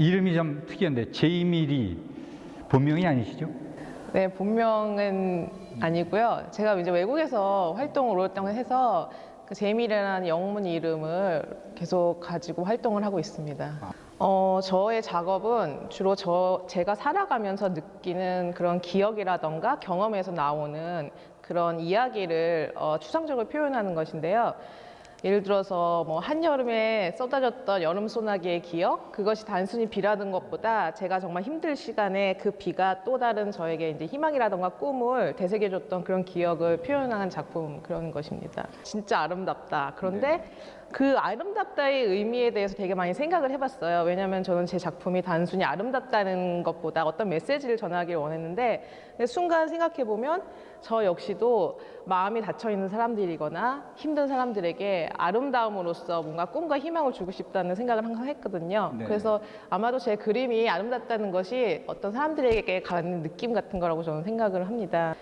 이름이 좀 특이한데 제이미 리 본명이 아니시죠? 네, 본명은 아니고요. 제가 이제 외국에서 활동을 오랫동안 해서 그 제이미라는 영문 이름을 계속 가지고 활동을 하고 있습니다. 어, 저의 작업은 주로 저 제가 살아가면서 느끼는 그런 기억이라던가 경험에서 나오는 그런 이야기를 어, 추상적으로 표현하는 것인데요. 예를 들어서 뭐 한여름에 쏟아졌던 여름 소나기의 기억 그것이 단순히 비라는 것보다 제가 정말 힘들 시간에 그 비가 또 다른 저에게 이제 희망이라던가 꿈을 되새겨 줬던 그런 기억을 표현하는 작품 그런 것입니다. 진짜 아름답다. 그런데 그 아름답다의 의미에 대해서 되게 많이 생각을 해봤어요. 왜냐하면 저는 제 작품이 단순히 아름답다는 것보다 어떤 메시지를 전하기를 원했는데 순간 생각해 보면 저 역시도 마음이 닫혀 있는 사람들이거나 힘든 사람들에게 아름다움으로써 뭔가 꿈과 희망을 주고 싶다는 생각을 항상 했거든요. 네. 그래서 아마도 제 그림이 아름답다는 것이 어떤 사람들에게 갖는 느낌 같은 거라고 저는 생각을 합니다.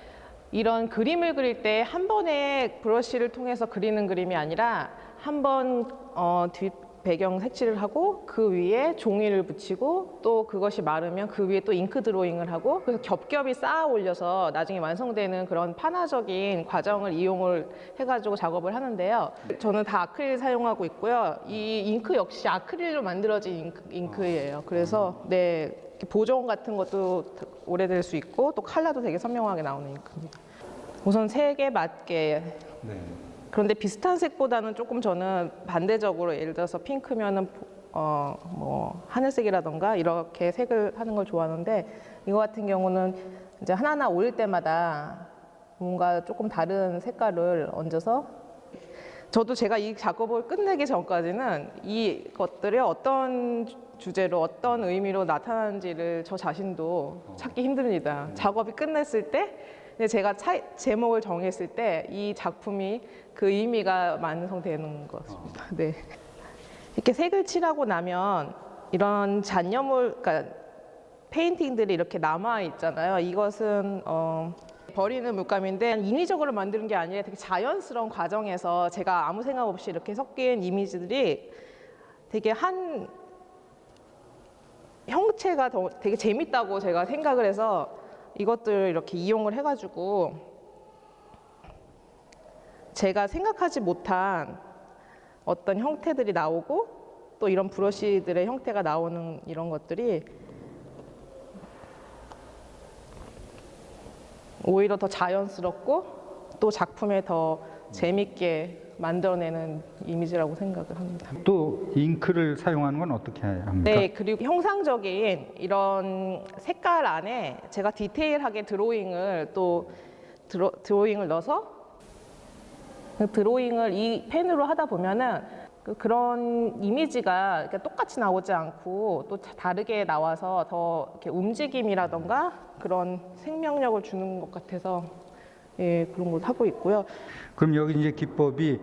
이런 그림을 그릴 때 한 번에 브러쉬를 통해서 그리는 그림이 아니라 한번 어, 뒷 배경 색칠을 하고 그 위에 종이를 붙이고 또 그것이 마르면 그 위에 또 잉크 드로잉을 하고 그래서 겹겹이 쌓아 올려서 나중에 완성되는 그런 판화적인 과정을 이용을 해가지고 작업을 하는데요. 저는 다 아크릴 사용하고 있고요. 이 잉크 역시 아크릴로 만들어진 잉크, 잉크예요. 그래서 네 이렇게 보정 같은 것도 오래될 수 있고 또 컬러도 되게 선명하게 나오는 잉크입니다. 우선 색에 맞게 네. 그런데 비슷한 색보다는 조금 저는 반대적으로 예를 들어서 핑크면은 어 뭐 하늘색이라던가 이렇게 색을 하는 걸 좋아하는데 이거 같은 경우는 이제 하나하나 올릴 때마다 뭔가 조금 다른 색깔을 얹어서 저도 제가 이 작업을 끝내기 전까지는 이 것들이 어떤 주제로 어떤 의미로 나타나는지를 저 자신도 찾기 힘듭니다. 작업이 끝냈을 때 근데 제가 차- 제목을 정했을 때 이 작품이 그 의미가 완성되는 것 같습니다. 네. 이렇게 색을 칠하고 나면 이런 잔여물, 그러니까 페인팅들이 이렇게 남아 있잖아요. 이것은 어, 버리는 물감인데 인위적으로 만드는 게 아니라 되게 자연스러운 과정에서 제가 아무 생각 없이 이렇게 섞인 이미지들이 되게 한 형체가 더 되게 재밌다고 제가 생각을 해서 이것들을 이렇게 이용을 해가지고 제가 생각하지 못한 어떤 형태들이 나오고 또 이런 브러쉬들의 형태가 나오는 이런 것들이 오히려 더 자연스럽고 또 작품에 더 재밌게 만들어내는 이미지라고 생각을 합니다. 또 잉크를 사용하는 건 어떻게 합니까? 네, 그리고 형상적인 이런 색깔 안에 제가 디테일하게 드로잉을 또 드로, 드로잉을 넣어서 그 드로잉을 이 펜으로 하다 보면은 그 그런 이미지가 똑같이 나오지 않고 또 다르게 나와서 더 이렇게 움직임이라던가 그런 생명력을 주는 것 같아서 예, 그런 걸 하고 있고요. 그럼 여기 이제 기법이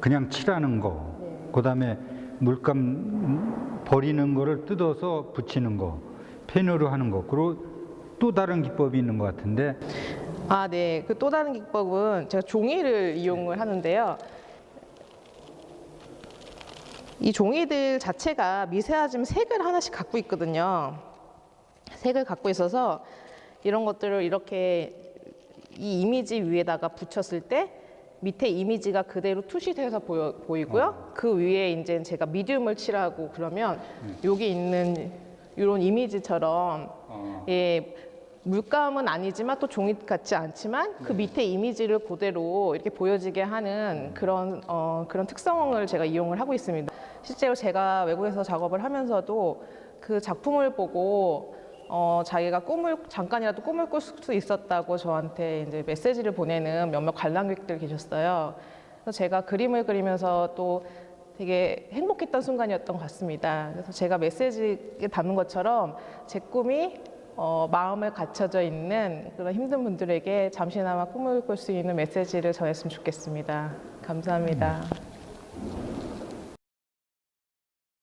그냥 칠하는 거, 그다음에 물감 버리는 거를 뜯어서 붙이는 거, 펜으로 하는 거, 그리고 또 다른 기법이 있는 것 같은데 아, 네. 그 또 다른 기법은 제가 종이를 이용을 하는데요. 이 종이들 자체가 미세하지만 색을 하나씩 갖고 있거든요. 색을 갖고 있어서 이런 것들을 이렇게 이 이미지 위에다가 붙였을 때 밑에 이미지가 그대로 투시돼서 보여, 보이고요. 그 위에 이제 제가 미디움을 칠하고 그러면 여기 있는 이런 이미지처럼 예, 물감은 아니지만 또 종이 같지 않지만 그 밑에 이미지를 그대로 이렇게 보여지게 하는 그런 어, 그런 특성을 제가 이용을 하고 있습니다. 실제로 제가 외국에서 작업을 하면서도 그 작품을 보고 어, 자기가 꿈을 잠깐이라도 꿈을 꿀 수 있었다고 저한테 이제 메시지를 보내는 몇몇 관람객들 계셨어요. 그래서 제가 그림을 그리면서 또 되게 행복했던 순간이었던 것 같습니다. 그래서 제가 메시지에 담는 것처럼 제 꿈이 어, 마음을 갇혀져 있는 그런 힘든 분들에게 잠시나마 꿈을 꿀 수 있는 메시지를 전했으면 좋겠습니다. 감사합니다.